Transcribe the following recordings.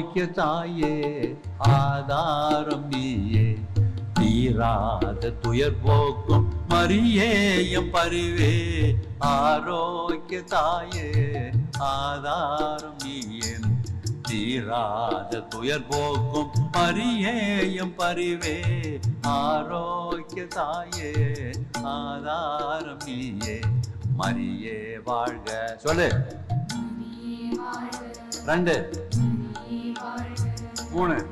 ஆரோக்கிய தாயே ஆதாரம் நீயே. தீராத துயர் போக்கும் மரியேயம் பரிவே. ஆரோக்கிய தாயே ஆதாரம் நீயே. தீராத துயர் போக்கும் மரியேயம் பரிவே. ஆரோக்கிய தாயே ஆதாரம் நீயே. மரியே வாழ்க. சொல்லு. ரெண்டு. மூணு.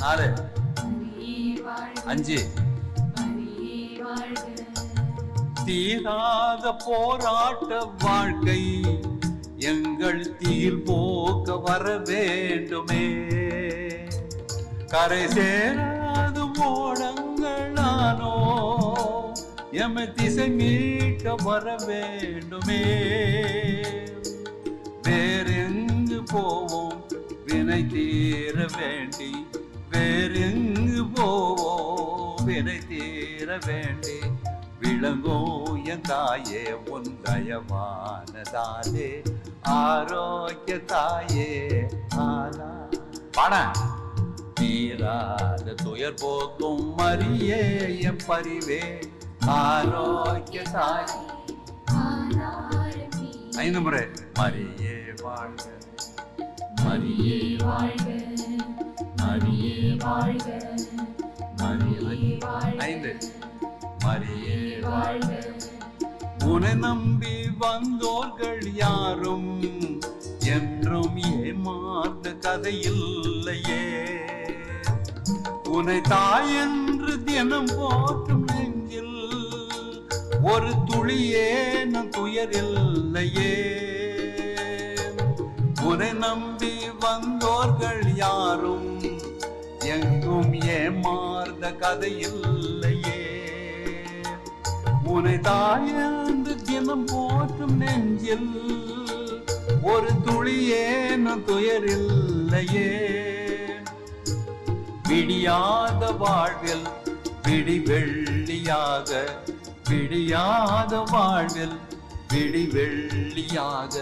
நாலு. அஞ்சு. தீராத போராட்ட வாழ்க்கை எங்கள் தீர் போக்க வர வேண்டுமே. கரை சேராது ஓடங்களானோ எம திசை மீட்க வர வேண்டுமே. வேறெங்கு போவோம்? வினை தீர வேண்டி வேறெங்கு போவோம் வினை தீர வேண்டி விளங்கோ என் தாயே உன் தயவானதாலே ஆரோக்கிய தாயே ஆலா பாட தீராத துயர் போக்கும் மரியே என் பரிவே ஆரோக்கிய தாய். ஐந்து முறை. மரியே வாழ்க மரியே மரியே மரியே ஐந்து. மரியே உன்னை நம்பி வந்தோர்கள் யாரும் என்றும் ஏமாந்த கதையில்லையே. உன்னை தாய் என்று தினம் போற்றும் நெஞ்சில் ஒரு துளியேனும் துயரில்லையே உரை நம்பி வந்தோர்கள் யாரும்? எங்கும் ஏமாந்த கதையில்லையே உன்னை தாயந்து தினம் போற்றும் நெஞ்சில் ஒரு துளியேனும் துயரில்லையே விடியாத வாழ்வில் விடி வெள்ளியாக விடியாத வாழ்வில் விடி வெள்ளியாக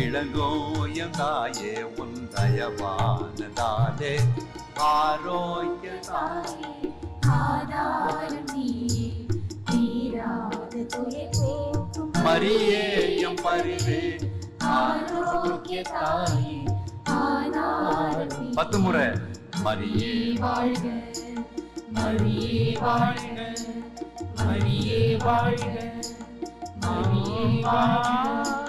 இளங்கோயம் தாயே உன் தயவானதாலே ஆரோக்கிய மரியே எம் பரிவே. ஆரோக்கிய தாயே பத்து முறை. மரியே வாழ்க. மரியே வாழ்க. மரியே வாழ்க. மரியே வாழ்க.